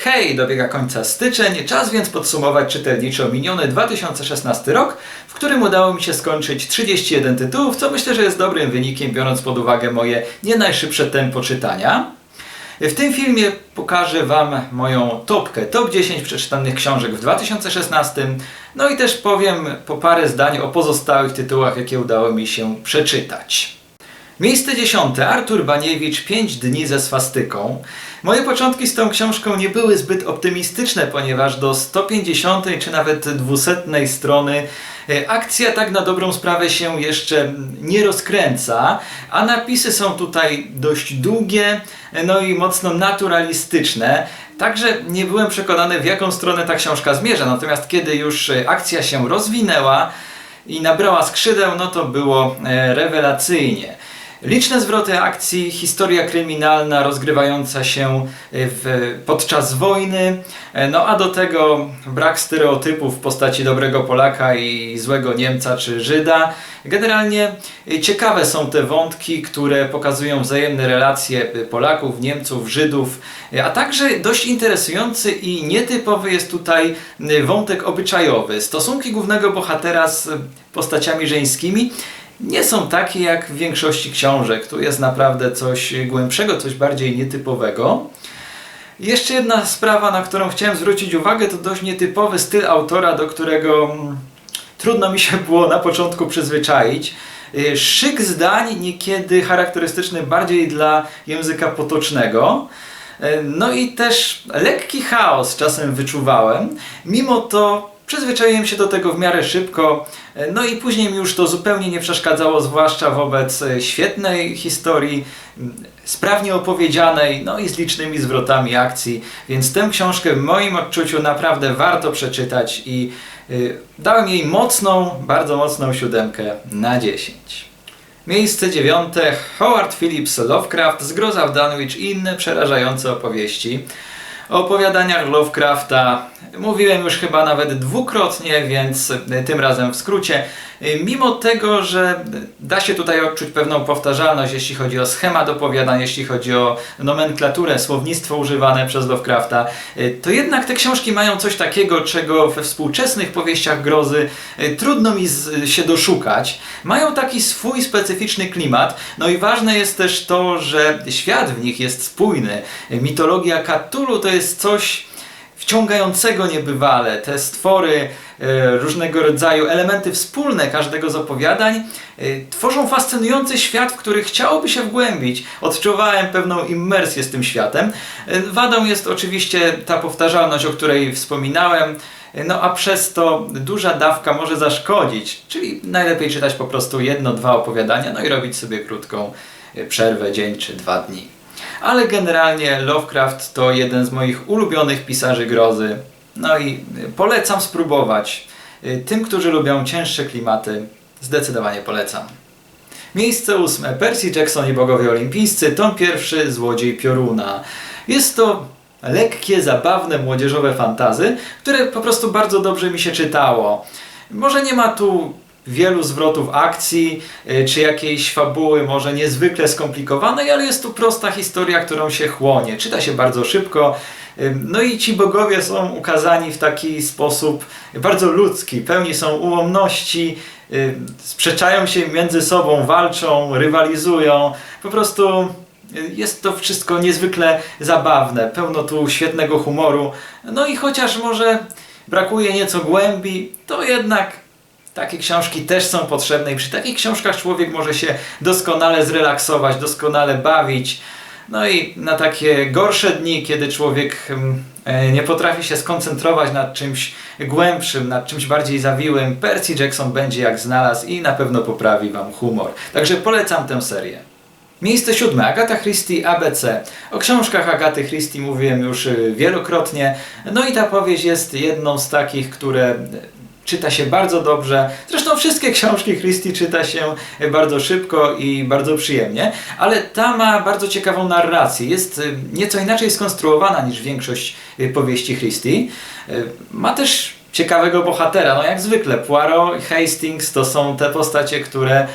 Hej, dobiega końca styczeń, czas więc podsumować czytelniczo miniony 2016 rok, w którym udało mi się skończyć 31 tytułów, co myślę, że jest dobrym wynikiem, biorąc pod uwagę moje nie najszybsze tempo czytania. W tym filmie pokażę Wam moją topkę, top 10 przeczytanych książek w 2016, no i też powiem po parę zdań o pozostałych tytułach, jakie udało mi się przeczytać. Miejsce dziesiąte. Artur Baniewicz, 5 dni ze swastyką. Moje początki z tą książką nie były zbyt optymistyczne, ponieważ do 150 czy nawet 200 strony e, akcja tak na dobrą sprawę się jeszcze nie rozkręca, a napisy są tutaj dość długie, no i mocno naturalistyczne. Także nie byłem przekonany w jaką stronę ta książka zmierza, natomiast kiedy już e, akcja się rozwinęła i nabrała skrzydeł, no to było e, rewelacyjnie. Liczne zwroty akcji, historia kryminalna rozgrywająca się w, podczas wojny, no a do tego brak stereotypów w postaci dobrego Polaka i złego Niemca czy Żyda. Generalnie ciekawe są te wątki, które pokazują wzajemne relacje Polaków, Niemców, Żydów, a także dość interesujący i nietypowy jest tutaj wątek obyczajowy. Stosunki głównego bohatera z postaciami żeńskimi nie są takie jak w większości książek. Tu jest naprawdę coś głębszego, coś bardziej nietypowego. Jeszcze jedna sprawa, na którą chciałem zwrócić uwagę, to dość nietypowy styl autora, do którego mm, trudno mi się było na początku przyzwyczaić. Y, szyk zdań, niekiedy charakterystyczny bardziej dla języka potocznego. Y, no i też lekki chaos czasem wyczuwałem. Mimo to Przyzwyczaiłem się do tego w miarę szybko, e, no i później mi już to zupełnie nie przeszkadzało, zwłaszcza wobec e, świetnej historii, sprawnie opowiedzianej, no i z licznymi zwrotami akcji, więc tę książkę w moim odczuciu naprawdę warto przeczytać i y, dałem jej mocną, bardzo mocną siódemkę na 10. Miejsce dziewiąte Howard Phillips Lovecraft, Zgroza w Dunwich i inne przerażające opowieści. O opowiadaniach Lovecrafta mówiłem już chyba nawet dwukrotnie, więc tym razem w skrócie. Mimo tego, że da się tutaj odczuć pewną powtarzalność, jeśli chodzi o schemat opowiadań, jeśli chodzi o nomenklaturę, słownictwo używane przez Lovecrafta, to jednak te książki mają coś takiego, czego we współczesnych powieściach grozy trudno mi się doszukać. Mają taki swój specyficzny klimat, no i ważne jest też to, że świat w nich jest spójny. Mitologia Cthulhu to jest coś wciągającego niebywale. Te stwory, e, różnego rodzaju elementy wspólne każdego z opowiadań e, tworzą fascynujący świat, w który chciałoby się wgłębić. Odczuwałem pewną immersję z tym światem. E, wadą jest oczywiście ta powtarzalność, o której wspominałem. No a przez to duża dawka może zaszkodzić, czyli najlepiej czytać po prostu jedno, dwa opowiadania, no i robić sobie krótką przerwę, dzień czy dwa dni. Ale generalnie Lovecraft to jeden z moich ulubionych pisarzy grozy. No i polecam spróbować. Tym, którzy lubią cięższe klimaty, zdecydowanie polecam. Miejsce ósme. Percy Jackson i Bogowie Olimpijscy, tom pierwszy, Złodziej Pioruna. Jest to lekkie, zabawne, młodzieżowe fantazy, które po prostu bardzo dobrze mi się czytało. Może nie ma tu wielu zwrotów akcji, y, czy jakiejś fabuły może niezwykle skomplikowanej, ale jest tu prosta historia, którą się chłonie. Czyta się bardzo szybko. Y, no i ci bogowie są ukazani w taki sposób bardzo ludzki, pełni są ułomności, y, sprzeczają się między sobą, walczą, rywalizują. Po prostu jest to wszystko niezwykle zabawne, pełno tu świetnego humoru. No i chociaż może brakuje nieco głębi, to jednak takie książki też są potrzebne i przy takich książkach człowiek może się doskonale zrelaksować, doskonale bawić. No i na takie gorsze dni, kiedy człowiek mm, e, nie potrafi się skoncentrować nad czymś głębszym, nad czymś bardziej zawiłym, Percy Jackson będzie jak znalazł i na pewno poprawi Wam humor. Także polecam tę serię. Miejsce siódme, Agata Christie ABC. O książkach Agaty Christie mówiłem już y, wielokrotnie. No i ta powieść jest jedną z takich, które czyta się bardzo dobrze. Zresztą wszystkie książki Christie czyta się bardzo szybko i bardzo przyjemnie, ale ta ma bardzo ciekawą narrację. Jest y, nieco inaczej skonstruowana niż większość y, powieści Christie. Ma też ciekawego bohatera, no jak zwykle Poirot i Hastings to są te postacie, które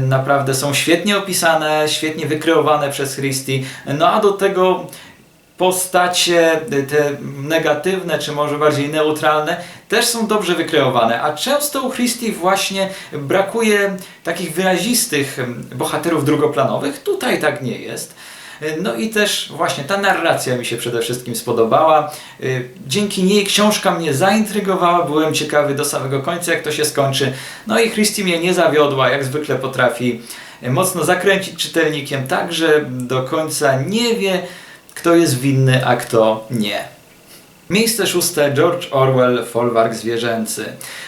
naprawdę są świetnie opisane, świetnie wykreowane przez Christie, no a do tego postacie, te negatywne, czy może bardziej neutralne, też są dobrze wykreowane, a często u Christie właśnie brakuje takich wyrazistych bohaterów drugoplanowych. Tutaj tak nie jest. No i też właśnie ta narracja mi się przede wszystkim spodobała. Y, Dzięki niej książka mnie zaintrygowała, byłem ciekawy do samego końca, jak to się skończy. No i Christie mnie nie zawiodła, jak zwykle potrafi y, mocno zakręcić czytelnikiem, tak że do końca nie wie, kto jest winny, a kto nie. Miejsce szóste George Orwell Folwark Zwierzęcy.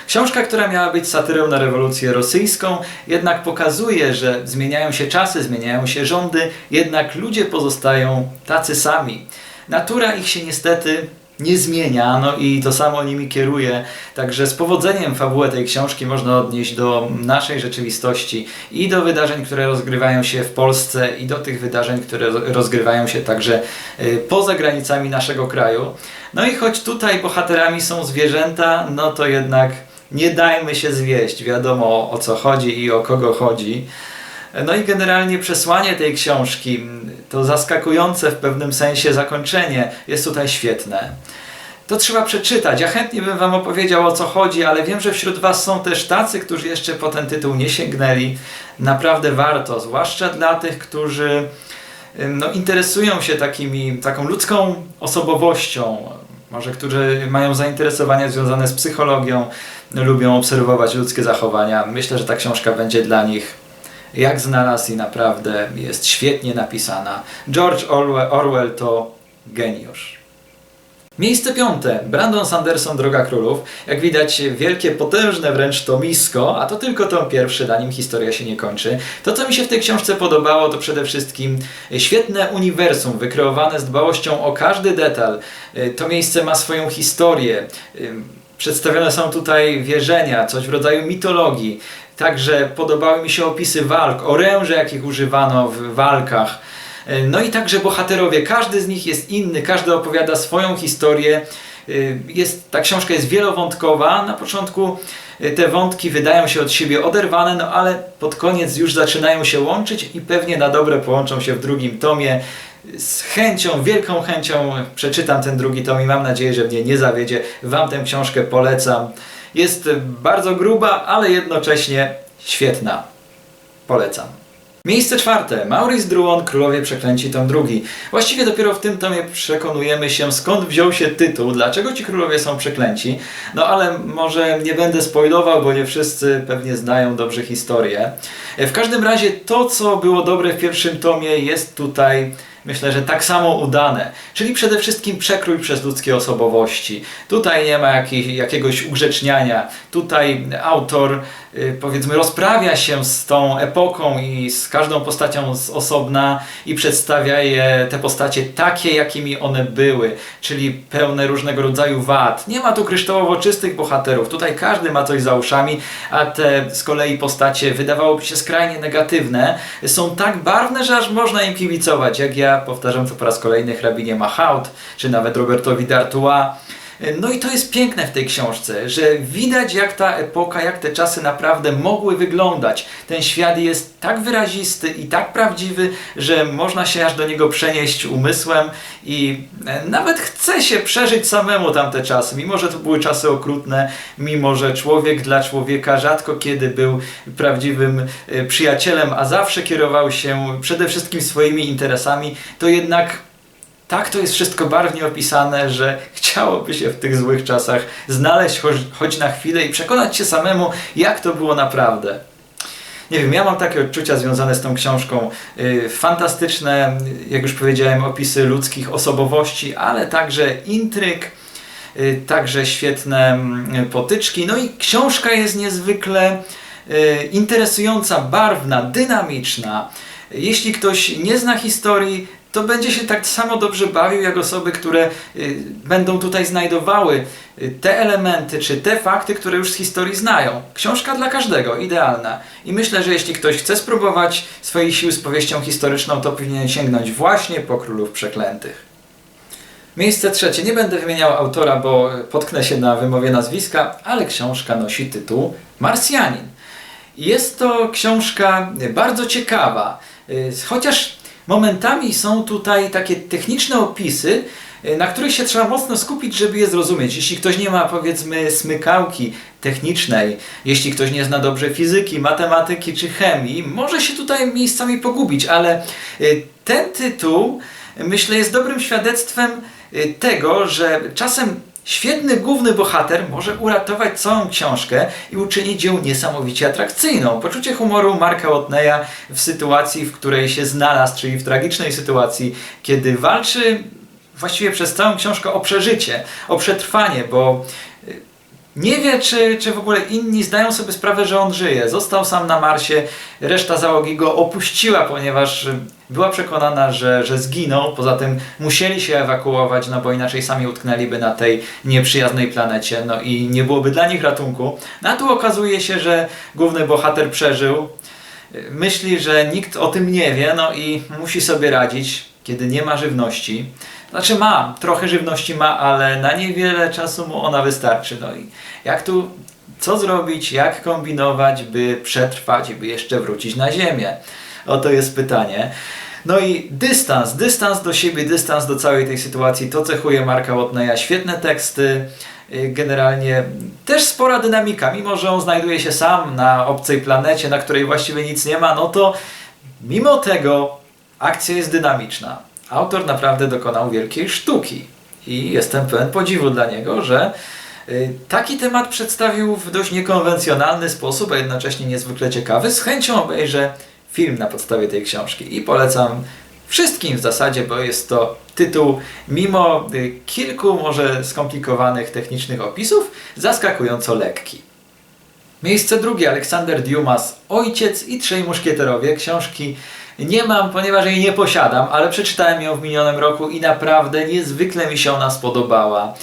Książka, która miała być satyrą na rewolucję rosyjską, jednak pokazuje, że zmieniają się czasy, zmieniają się rządy, jednak ludzie pozostają tacy sami. Natura ich się niestety nie zmienia, no i to samo nimi kieruje. Także z powodzeniem fabułę tej książki można odnieść do naszej rzeczywistości i do wydarzeń, które rozgrywają się w Polsce i do tych wydarzeń, które rozgrywają się także y, poza granicami naszego kraju. No i choć tutaj bohaterami są zwierzęta, no to jednak nie dajmy się zwieść. Wiadomo o co chodzi i o kogo chodzi. No i generalnie przesłanie tej książki, to zaskakujące w pewnym sensie zakończenie jest tutaj świetne. To trzeba przeczytać. Ja chętnie bym Wam opowiedział o co chodzi, ale wiem, że wśród Was są też tacy, którzy jeszcze po ten tytuł nie sięgnęli. Naprawdę warto, zwłaszcza dla tych, którzy no, interesują się takimi, taką ludzką osobowością, może którzy mają zainteresowania związane z psychologią, lubią obserwować ludzkie zachowania. Myślę, że ta książka będzie dla nich jak znalazł i naprawdę jest świetnie napisana. George Orwell, to geniusz. Miejsce piąte. Brandon Sanderson, Droga Królów. Jak widać, wielkie, potężne wręcz tomisko, a to tylko tom pierwszy, na nim historia się nie kończy. To, co mi się w tej książce podobało, to przede wszystkim świetne uniwersum, wykreowane z dbałością o każdy detal. To miejsce ma swoją historię. Przedstawione są tutaj wierzenia, coś w rodzaju mitologii. Także podobały mi się opisy walk, oręże, jakich używano w walkach. No i także bohaterowie, każdy z nich jest inny, każdy opowiada swoją historię. Jest, ta książka jest wielowątkowa. Na początku te wątki wydają się od siebie oderwane, no ale pod koniec już zaczynają się łączyć i pewnie na dobre połączą się w drugim tomie. Z chęcią, wielką chęcią przeczytam ten drugi tom i mam nadzieję, że mnie nie zawiedzie. Wam tę książkę polecam. Jest bardzo gruba, ale jednocześnie świetna. Polecam. Miejsce czwarte. Maurice Druon, Królowie Przeklęci, tom drugi. Właściwie dopiero w tym tomie przekonujemy się skąd wziął się tytuł, dlaczego ci królowie są przeklęci. No ale może nie będę spoilował, bo nie wszyscy pewnie znają dobrze historię. W każdym razie to, co było dobre w pierwszym tomie jest tutaj myślę, że tak samo udane. Czyli przede wszystkim przekrój przez ludzkie osobowości. Tutaj nie ma jakich, jakiegoś ugrzeczniania. Tutaj autor y, powiedzmy rozprawia się z tą epoką i z każdą postacią z osobna i przedstawia je, te postacie takie, jakimi one były, czyli pełne różnego rodzaju wad. Nie ma tu kryształowo czystych bohaterów. Tutaj każdy ma coś za uszami, a te z kolei postacie wydawałoby się skrajnie negatywne. Są tak barwne, że aż można im kibicować, jak ja powtarzam to po raz kolejny hrabinie Machaut, czy nawet Robertowi D'Artois. No i to jest piękne w tej książce, że widać jak ta epoka, jak te czasy naprawdę mogły wyglądać. Ten świat jest tak wyrazisty i tak prawdziwy, że można się aż do niego przenieść umysłem i nawet chce się przeżyć samemu tamte czasy, mimo że to były czasy okrutne, mimo że człowiek dla człowieka rzadko kiedy był prawdziwym e, przyjacielem, a zawsze kierował się przede wszystkim swoimi interesami, to jednak tak to jest wszystko barwnie opisane, że chciałoby się w tych złych czasach znaleźć choć, choć na chwilę i przekonać się samemu, jak to było naprawdę. Nie wiem, ja mam takie odczucia związane z tą książką. Yy, fantastyczne, jak już powiedziałem, opisy ludzkich osobowości, ale także intryg, yy, także świetne yy, potyczki. No i książka jest niezwykle yy, interesująca, barwna, dynamiczna. Jeśli ktoś nie zna historii, to będzie się tak samo dobrze bawił, jak osoby, które y, będą tutaj znajdowały y, te elementy, czy te fakty, które już z historii znają. Książka dla każdego, idealna. I myślę, że jeśli ktoś chce spróbować swoich sił z powieścią historyczną, to powinien sięgnąć właśnie po Królów Przeklętych. Miejsce trzecie. Nie będę wymieniał autora, bo potknę się na wymowie nazwiska, ale książka nosi tytuł Marsjanin. Jest to książka bardzo ciekawa, y, chociaż Momentami są tutaj takie techniczne opisy, y, na których się trzeba mocno skupić, żeby je zrozumieć. Jeśli ktoś nie ma, powiedzmy, smykałki technicznej, jeśli ktoś nie zna dobrze fizyki, matematyki czy chemii, może się tutaj miejscami pogubić, ale y, ten tytuł, myślę, jest dobrym świadectwem y, tego, że czasem Świetny główny bohater może uratować całą książkę i uczynić ją niesamowicie atrakcyjną. Poczucie humoru Marka Watneya w sytuacji, w której się znalazł, czyli w tragicznej sytuacji, kiedy walczy właściwie przez całą książkę o przeżycie, o przetrwanie, bo nie wie, czy, czy w ogóle inni zdają sobie sprawę, że on żyje. Został sam na Marsie, reszta załogi go opuściła, ponieważ była przekonana, że, że zginął. Poza tym musieli się ewakuować, no bo inaczej sami utknęliby na tej nieprzyjaznej planecie, no i nie byłoby dla nich ratunku. No a tu okazuje się, że główny bohater przeżył. Myśli, że nikt o tym nie wie, no i musi sobie radzić, kiedy nie ma żywności. Znaczy ma, trochę żywności ma, ale na niewiele czasu mu ona wystarczy. No i jak tu, co zrobić, jak kombinować, by przetrwać, by jeszcze wrócić na ziemię? Oto jest pytanie. No i dystans, dystans do siebie, dystans do całej tej sytuacji, to cechuje Marka Watneya. Świetne teksty, y, generalnie też spora dynamika, mimo że on znajduje się sam na obcej planecie, na której właściwie nic nie ma, no to mimo tego akcja jest dynamiczna. Autor naprawdę dokonał wielkiej sztuki i jestem pełen podziwu dla niego, że y, taki temat przedstawił w dość niekonwencjonalny sposób, a jednocześnie niezwykle ciekawy. Z chęcią obejrzę film na podstawie tej książki i polecam wszystkim w zasadzie, bo jest to tytuł, mimo y, kilku może skomplikowanych technicznych opisów, zaskakująco lekki. Miejsce drugie Aleksander Dumas, Ojciec i Trzej Muszkieterowie. Książki nie mam, ponieważ jej nie posiadam, ale przeczytałem ją w minionym roku i naprawdę niezwykle mi się ona spodobała.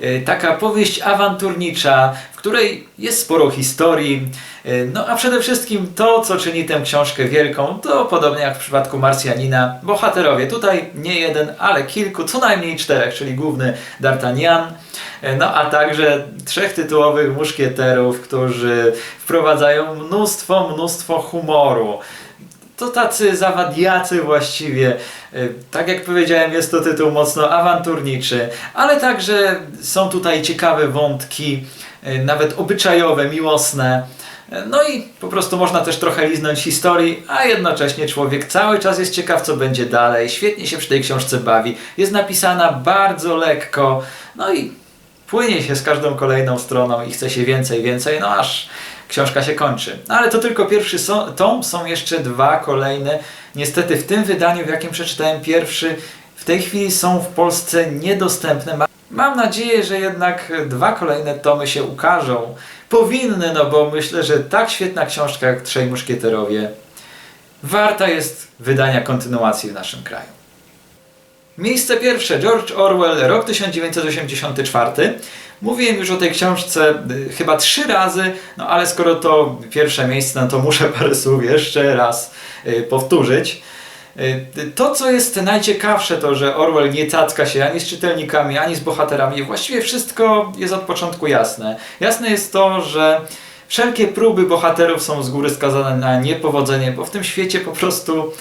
Y, taka powieść awanturnicza, w której jest sporo historii. Y, no a przede wszystkim to, co czyni tę książkę wielką, to podobnie jak w przypadku Marsjanina, bohaterowie. Tutaj nie jeden, ale kilku, co najmniej czterech, czyli główny D'Artagnan, y, no a także trzech tytułowych muszkieterów, którzy wprowadzają mnóstwo, mnóstwo humoru to tacy zawadiacy właściwie. Y, tak jak powiedziałem, jest to tytuł mocno awanturniczy, ale także są tutaj ciekawe wątki, y, nawet obyczajowe, miłosne. Y, no i po prostu można też trochę liznąć historii, a jednocześnie człowiek cały czas jest ciekaw, co będzie dalej. Świetnie się przy tej książce bawi. Jest napisana bardzo lekko, no i płynie się z każdą kolejną stroną i chce się więcej, więcej, no aż książka się kończy. No ale to tylko pierwszy tom, są jeszcze dwa kolejne. Niestety w tym wydaniu, w jakim przeczytałem pierwszy, w tej chwili są w Polsce niedostępne. Mam nadzieję, że jednak dwa kolejne tomy się ukażą. Powinny, no bo myślę, że tak świetna książka jak Trzej Muszkieterowie warta jest wydania kontynuacji w naszym kraju. Miejsce pierwsze, George Orwell, rok 1984. Mówiłem już o tej książce y, chyba trzy razy, no ale skoro to pierwsze miejsce, no to muszę parę słów jeszcze raz y, powtórzyć. Y, to, co jest najciekawsze, to że Orwell nie cacka się ani z czytelnikami, ani z bohaterami. Właściwie wszystko jest od początku jasne. Jasne jest to, że wszelkie próby bohaterów są z góry skazane na niepowodzenie, bo w tym świecie po prostu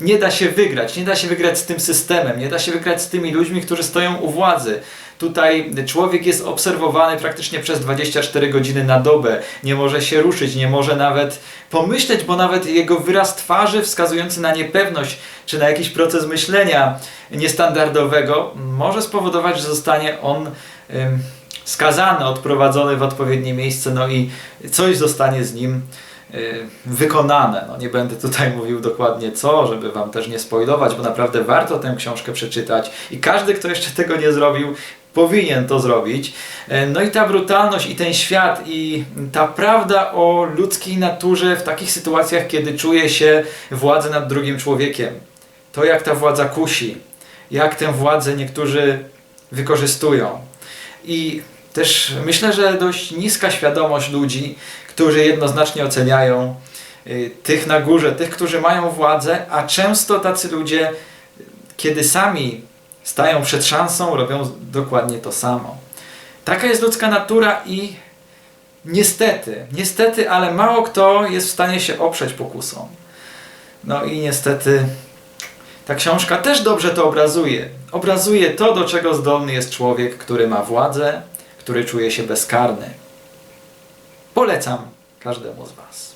nie da się wygrać. Nie da się wygrać z tym systemem, nie da się wygrać z tymi ludźmi, którzy stoją u władzy. Tutaj człowiek jest obserwowany praktycznie przez 24 godziny na dobę. Nie może się ruszyć, nie może nawet pomyśleć, bo nawet jego wyraz twarzy wskazujący na niepewność czy na jakiś proces myślenia niestandardowego może spowodować, że zostanie on ym, skazany, odprowadzony w odpowiednie miejsce, no i coś zostanie z nim wykonane. No, nie będę tutaj mówił dokładnie co, żeby Wam też nie spoilować, bo naprawdę warto tę książkę przeczytać i każdy, kto jeszcze tego nie zrobił, powinien to zrobić. Y, no i ta brutalność i ten świat i ta prawda o ludzkiej naturze w takich sytuacjach, kiedy czuje się władzę nad drugim człowiekiem. To jak ta władza kusi, jak tę władzę niektórzy wykorzystują. I też myślę, że dość niska świadomość ludzi, którzy jednoznacznie oceniają y, tych na górze, tych, którzy mają władzę, a często tacy ludzie, kiedy sami stają przed szansą, robią dokładnie to samo. Taka jest ludzka natura i niestety, niestety, ale mało kto jest w stanie się oprzeć pokusom. No i niestety Ta książka też dobrze to obrazuje. Obrazuje to, do czego zdolny jest człowiek, który ma władzę, który czuje się bezkarny. Polecam każdemu z Was.